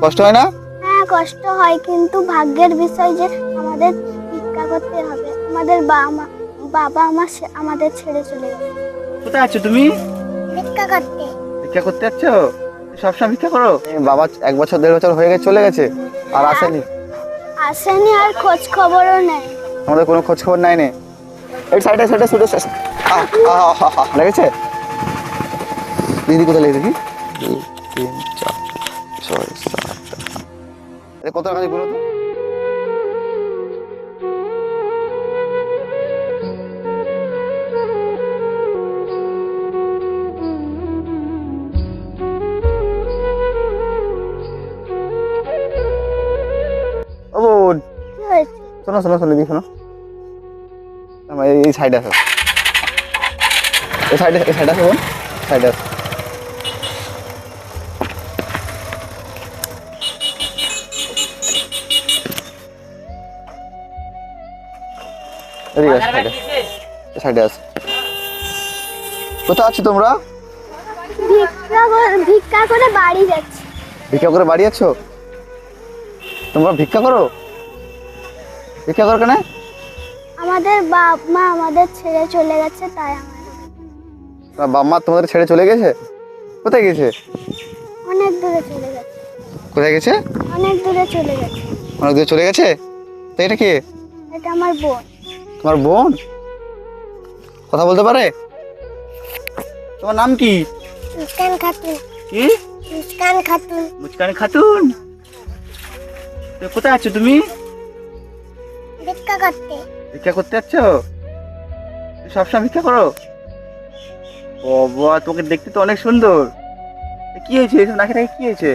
কষ্ট হয় না? হ্যাঁ কষ্ট হয় কিন্তু ভাগ্যের বিষয় যে আমাদের ভিক্ষা করতে হবে। আমাদের বাবা মা বাবা মা সে- আমাদের ছেড়ে চলে গেছে। কোথায় আছো তুমি? ভিক্ষা করতে। ভিক্ষা করতে যাচ্ছ? সবসময় ভিক্ষা করো? বাবা এক বছর দেড় বছর হয়ে গেছে চলে গেছে আর আসেনি। আসেনি আর খোঁজ খবরও নেই। আমাদের কোনো খোঁজ খবর নাই নে। এই সাইডে সাইডে শুধু লেগেছে? দিদি কোথায় লেগেছে কি কত টাকা বলো তো? শোনো শোনো শোনো, দিদি, শোনো। এই সাইডে আসো। এই সাইডে এই সাইডে আসো, বোন। সাইডে আসো। সাইডে আসো কোথায় আছো তোমরা? ভিক্ষা করে বাড়ি যাচ্ছি। ভিক্ষা করে বাড়ি আছো? তোমরা ভিক্ষা করো? ভিক্ষা করো কেন? আমাদের বাপ মা আমাদের ছেড়ে চলে গেছে তাই আমার বাবা মা তোমাদের ছেড়ে চলে গেছে? কোথায় গেছে? অনেক দূরে চলে গেছে। কোথায় গেছে? অনেক দূরে চলে গেছে। অনেক দূরে চলে গেছে? তো এটা কি? এটা আমার বোন। তোমার বোন? কথা বলতে পারে? তোমার নাম কি? মুস্কান খাতুন। কি? মুস্কান খাতুন। মুচকানি খাতুন? তো কোথায় আছো তুমি? ভিক্ষা করতে। ভিক্ষা করতে তুমি সবসময় ভিক্ষা করো? ও বাবা তোমাকে দেখতে তো অনেক সুন্দর। কি হয়েছে? এসব নাকি নাকি কি হয়েছে?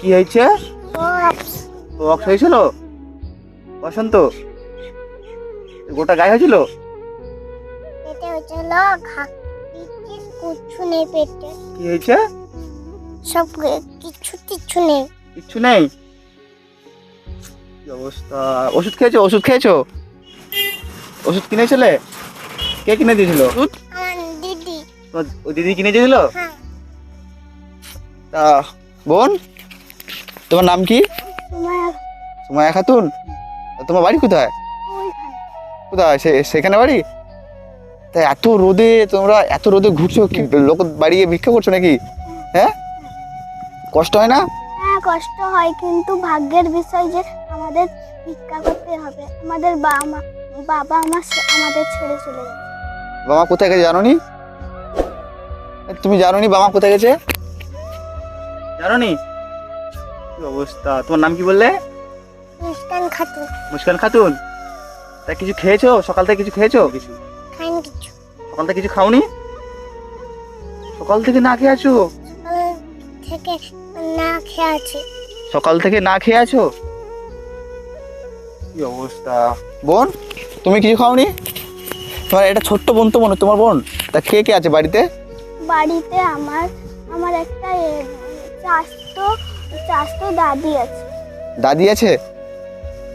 কি হয়েছে? বক্স হয়েছিল? বসন্ত গোটা গায়ে হয়েছিল? পেটে হয়েছিল কিচ্ছু নেই পেটে। কি হয়েছে? সব কিছু কিচ্ছু নেই। কিচ্ছু নেই? কি অবস্থা? ওষুধ খেয়েছো? ওষুধ খেয়েছো? ওষুধ কিনেছিলে কে কিনে দিয়েছিল? দিদি। তোমার দিদি কিনে দিয়েছিল? হ্যাঁ। তা বোন তোমার নাম কি? তোমার সুমায়া খাতুন? তোমার বাড়ি কোথায়? কোথায়? সে সেখানে বাড়ি? তাই এত রোদে তোমরা এত রোদে ঘুরছো কি লোক বাড়ি গিয়ে ভিক্ষা করছ নাকি? হ্যাঁ? কষ্ট হয় না? হ্যাঁ কষ্ট হয় কিন্তু ভাগ্যের বিষয় যে আমাদের ভিক্ষা করতে হবে। আমাদের বাবা মা বাবা মা আমাদের ছেড়ে চলে গেছে। বাবা কোথায় গেছে জানো নি তুমি জানো নি বাবা কোথায় গেছে? জানো নি কি অবস্থা? তোমার নাম কি বললে? মুস্কান খাতুন। মুস্কান খাতুন? তা কিছু খেয়েছো? সকাল থেকে কিছু খেয়েছো? কিছু। খাইনি কিছু। সকাল থেকে কিছু খাওনি? সকাল থেকে না খেয়ে আছো? থেকে না খেয়ে আছে। সকাল থেকে না খেয়ে আছো? কি অবস্থা? বোন তুমি কিছু খাওনি? তোমার এটা ছোট্ট বোন তো মনে তোমার বোন? তা খেয়ে কে আছে বাড়িতে? বাড়িতে আমার আমার একটা চাস্তো চাস্তো দাদি আছে। দাদি আছে?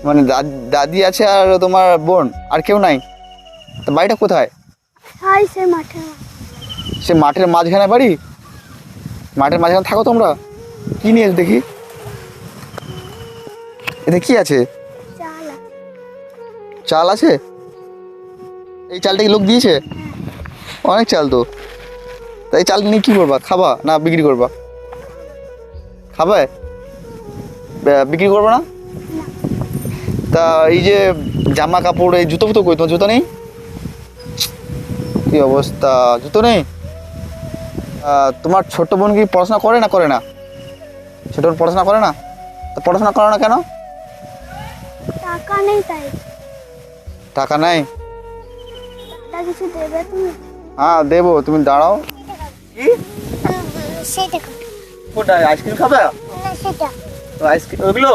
মানে দাদ- আছে আর তোমার বোন আর কেউ নাই? তা বাড়িটা কোথায়? হাই সে মাঠে সে মাঠের মাঝখানে বাড়ি? মাঠের মাঝখানে থাকো তোমরা। কি নিয়ে এসে দেখি? এতে কি আছে? চাল আছে। চাল আছে? এই চালটা কি লোক দিয়েছে? অনেক চাল তো। তা এই চাল নিয়ে কি করবা? খাবা না বিক্রি করবা? খাবে? বিক্রি করবে না? তা এই যে জামা কাপড় এই জুতো ফুতো কই? তোমার জুতো নেই? কি অবস্থা? জুতো নেই? তোমার ছোট বোন কি পড়াশোনা করে না করে না? ছোট বোন পড়াশোনা করে না? তা পড়াশোনা করো না কেন? টাকা নেই তাই। টাকা নাই? দাদা কিছু দেবে তুমি? হ্যাঁ দেবো। তুমি দাঁড়াও। কি? সেটা কোনটা আইসক্রিম খাবে? না সেটা তো আইসক্রিম ওগুলো?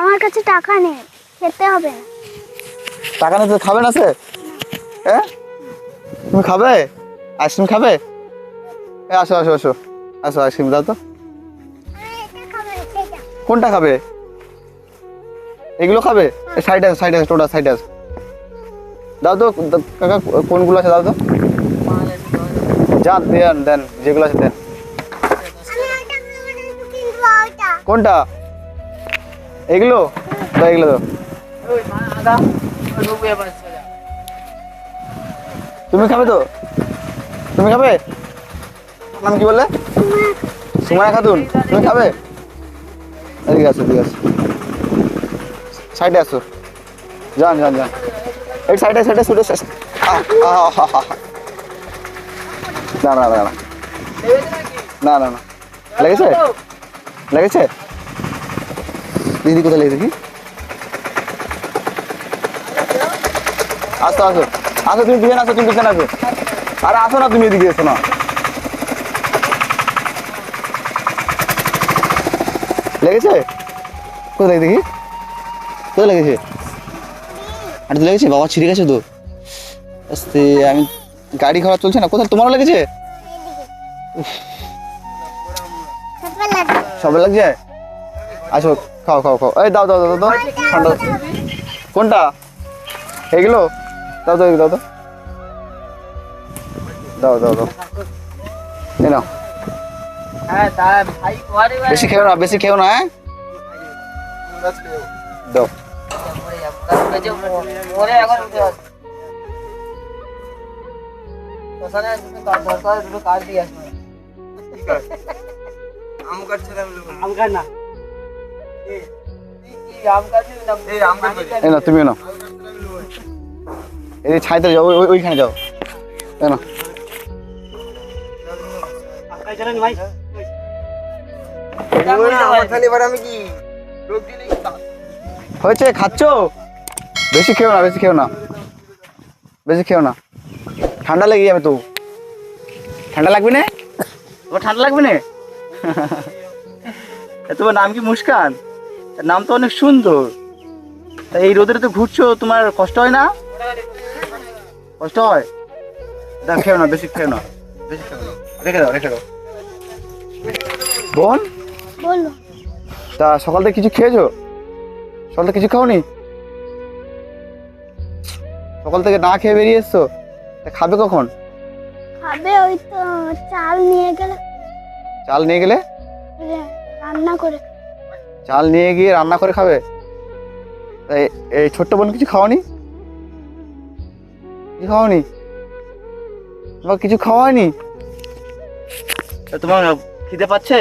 আমার কাছে টাকা নেই খেতে হবে না। টাকা নেই তো খাবে না সে? হ্যাঁ? তুমি খাবে? আইসক্রিম খাবে? এ আসো আসো আসো। আসো আইসক্রিম দাও তো। কোনটা খাবে? এগুলো খাবে? সাইড আছে সাইড সাইডে টোটা সাইডে আছে। দাও তো কাকা কোনগুলো আছে দাও তো। যা দেন দেন যেগুলো আছে দেন। কোনটা? এগুলো? দাও, এগুলো তুমি খাবে তো? তুমি খাবে? নাম কি বললে? সুমায়া খাতুন। তুমি খাবে? এদিকে আসো এদিকে আসো সাইডে আসো। যান যান যান। এই সাইডে সাইডে শুটে না না না না। না না না। লেগেছে? লেগেছে? দিদি কোথায় লেগেছে কি আসো আসো। আসো তুমি পিছনে আসো তুমি পিছনে আসো। আরে আসো না তুমি এদিকে এসো না। লেগেছে? কোথায় দেখি? কোথায় লেগেছে? আরে তো লেগেছে বাবা ছিঁড়ে গেছে তো। আস্তে আমি গাড়ি ঘোড়া চলছে না কোথায়? তোমারও লেগেছে? সবে লাগছে আসো খাও খাও খাও। এই দাও দাও দাও দাও ঠান্ডা কোনটা? এগুলো দাও দাও এগুলো দাও। তো দাও দাও দাও। এই নাও। হ্যাঁ তা ভাই করে বেশি খেও না বেশি খেও না হ্যাঁ? দাও। মরে এখন উঠে আসবে ওখানে দুটো কাজ দরকার দুটো কাজ দিয়ে আসবে আম কাটছিলাম আম খান না। খাচ্ছিস না এই ছাইতে যাও ওইখানে যাও। না হয়েছে, খাচ্ছো? বেশি খেও না, বেশি খেও না। বেশি খেও না। ঠান্ডা লেগে যাবে তো। ঠান্ডা লাগবে না? ঠান্ডা লাগবে না? তোমার নাম কি মুস্কান? নাম তো অনেক সুন্দর। তা এই রোদে তো ঘুরছো তোমার কষ্ট হয় না? কষ্ট হয়? দেখ খেও না বেশি খেও না বেশি খেও না রেখে দাও রেখে দাও। বোন? বলো। তা সকাল থেকে কিছু খেয়েছো? সকাল থেকে কিছু খাওনি? সকাল থেকে না খেয়ে বেরিয়ে এসছো? তা খাবে কখন? খাবে ওই তো চাল নিয়ে গেলে। চাল নিয়ে গেলে? রান্না করে। চাল নিয়ে গিয়ে রান্না করে খাবে? তা এই ছোট্ট বোন কিছু খাওয়ানি কিছু খাওয়ানি তোমার কিছু খাওয়ানি তা তোমার খিদে পাচ্ছে?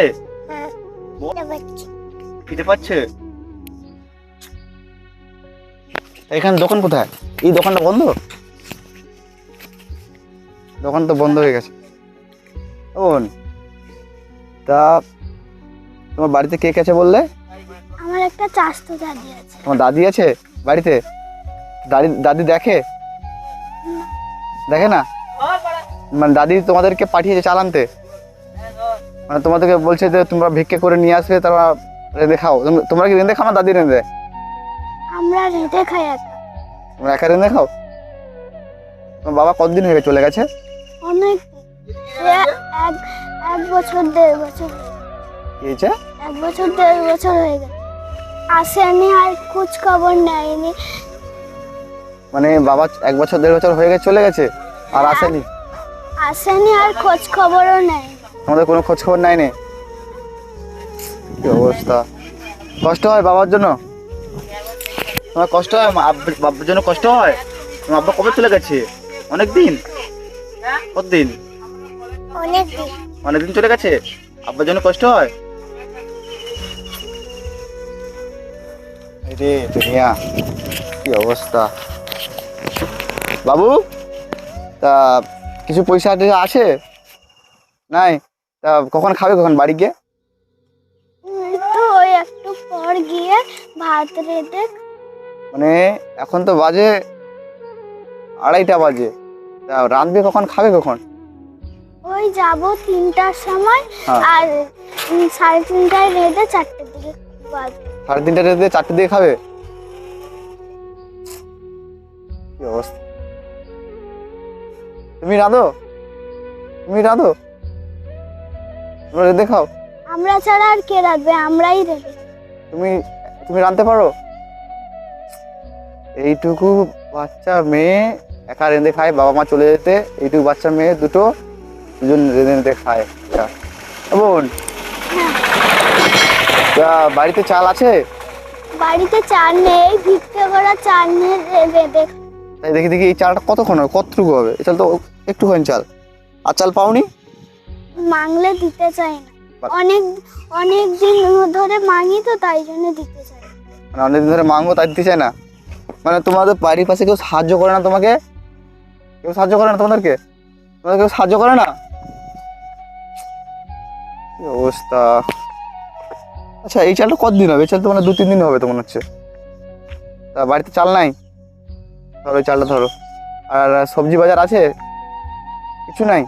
হ্যাঁ খিদে পাচ্ছে? এখানে দোকান কোথায়? এই দোকানটা বন্ধ? দোকান তো বন্ধ হয়ে গেছে। ও বোন তা তোমার বাড়িতে কে কে আছে বললে? একটা চাস্তো দাদি আছে। তোমার দাদি আছে বাড়িতে? দাদি দাদি দেখে? দেখে না? মানে দাদি তোমাদেরকে পাঠিয়েছে চাল আনতে? মানে তোমাদেরকে বলছে যে তোমরা ভিক্ষে করে নিয়ে আসবে তারা রেঁধে খাও। তোমরা কি রেঁধে খাও না দাদি রেঁধে? আমরা রেঁধে খাই একা। তোমরা একা রেঁধে খাও? তোমার বাবা কতদিন হয়ে চলে গেছে? অনেক এক এক বছর দেড় বছর হয়ে। হয়েছে এক বছর দেড় বছর হয়ে গেছে। আসেনি আর খোঁজ খবর নেয়নি। মানে বাবা এক বছর দেড় বছর হয়ে গেছে চলে গেছে আর আসেনি? আসেনি আর খোঁজ খবরও নেয়নি। আমাদের কোনো খোঁজ খবর নাই নে কি অবস্থা? কষ্ট হয় বাবার জন্য? তোমার কষ্ট হয়? বাবার জন্য কষ্ট হয়? তোমার আব্বা কবে চলে গেছে? অনেক দিন কতদিন? অনেক দিন অনেক দিন চলে গেছে? আব্বার জন্য কষ্ট হয়? রে দুনিয়া কি অবস্থা? বাবু তা কিছু পয়সা আছে? নাই তা কখন খাবে কখন বাড়ি গিয়ে? এই ওই একটু পর গিয়ে ভাত রেঁধে মানে এখন তো বাজে আড়াইটা বাজে। তা রাঁধবে কখন খাবে কখন? ওই যাব তিনটার সময় হ্যাঁ। আর সাড়ে তিনটায় রেঁধে চারটের দিকে বাজবে। সাড়ে তিনটা রেঁধে চারটে দিয়ে খাবে? কি অবস্থা? তুমি রাঁধো? তুমি রাঁধো? তোমরা রেঁধে খাও। আমরা ছাড়া আর কে রাখবে আমরাই রেঁধে। তুমি তুমি রাঁধতে পারো? এইটুকু বাচ্চা মেয়ে একা রেঁধে খায় বাবা মা চলে যেতে। এইটুকু বাচ্চা মেয়ে দুটো দুজন রেঁধে রেঁধে খায়। বোন। তা বাড়িতে চাল আছে? বাড়িতে চাল নেই ভিক্ষে করা চাল নিয়ে রেঁধে তাই দেখি দেখি এই চালটা কতক্ষণ হবে? কতটুকু হবে? এই চাল তো একটু একটুখানি চাল। আর চাল পাওনি? মাংলে দিতে চাই না। অনেক অনেক দিন ধরে মাঙি তো তাই জন্য দিতে চাই না। অনেক দিন ধরে মাংবো তাই দিতে চায় না? মানে তোমাদের বাড়ির পাশে কেউ সাহায্য করে না তোমাকে? কেউ সাহায্য করে না তোমাদেরকে? তোমাদের কেউ সাহায্য করে না? কি অবস্থা? আচ্ছা এই চালটা কতদিন হবে? এই চাল তো মানে দু তিন দিন হবে তো মনে হচ্ছে। তা বাড়িতে চাল নাই? ধরো এই চালটা ধরো। আর সবজি বাজার আছে? কিছু নাই?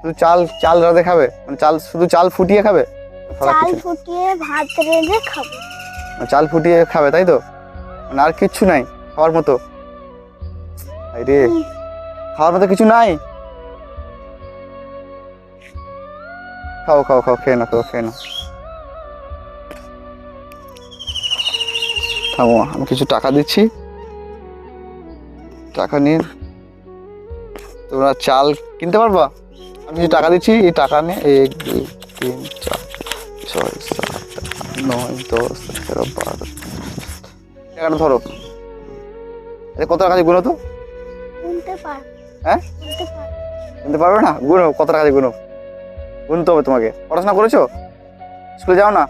শুধু চাল চাল রাতে খাবে? মানে চাল শুধু চাল ফুটিয়ে খাবে? চাল ফুটিয়ে ভাত রেঁধে খাব। চাল ফুটিয়ে খাবে তাই তো? মানে আর কিচ্ছু নাই খাওয়ার মতো। রে খাওয়ার মতো কিছু নাই? খাও খাও খাও খেয়ে না খাও খেয়ে নাও। থামো আমি কিছু টাকা দিচ্ছি। টাকা নিয়ে তোমরা চাল কিনতে পারবা? আমি কিছু টাকা দিচ্ছি এই টাকা নিয়ে এক দুই তিন চার ছয় সাত নয় দশ এগারো বারো টাকাটা ধরো। কত টাকা দিয়ে গুনো তো? হ্যাঁ? গুনতে পারবে না? গুনো কত টাকা দিয়ে গুনো? গুনতে হবে তোমাকে। পড়াশোনা করেছ? স্কুলে যাও না?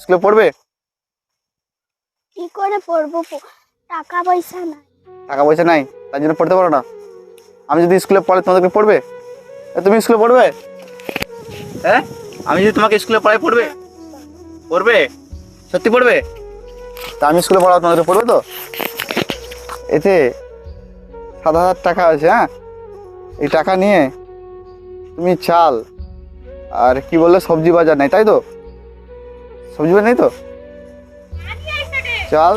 স্কুলে পড়বে? কি করে পড়ব টাকা পয়সা নাই। টাকা পয়সা নাই? তার জন্য পড়তে পারো না? আমি যদি স্কুলে পড়ে তোমাদেরকে পড়বে? তুমি স্কুলে পড়বে? হ্যাঁ আমি যদি তোমাকে স্কুলে পড়াই, পড়বে? পড়বে? সত্যি পড়বে? তা আমি স্কুলে পড়াবো তোমাদের পড়বে তো? এতে সাত হাজার টাকা আছে হ্যাঁ? এই টাকা নিয়ে তুমি চাল আর কি বললে সবজি বাজার নেই, তাই তো? সবজি বাজার নেই তো? চাল,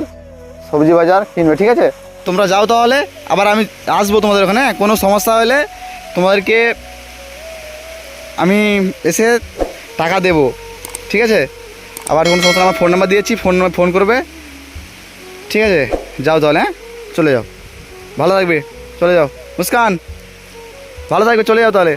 সবজি বাজার কিনবে, ঠিক আছে? তোমরা যাও তাহলে, আবার আমি আসব তোমাদের ওখানে হ্যাঁ? কোনো সমস্যা হলে তোমাদেরকে আমি এসে টাকা দেবো, ঠিক আছে? আবার কোনো সমস্যা আমার ফোন নাম্বার দিয়েছি ফোন ফোন করবে, ঠিক আছে? যাও তাহলে হ্যাঁ? চলে যাও। ভালো থাকবে, চলে যাও। মুস্কান, ভালো থাকবে, চলে যাও তাহলে।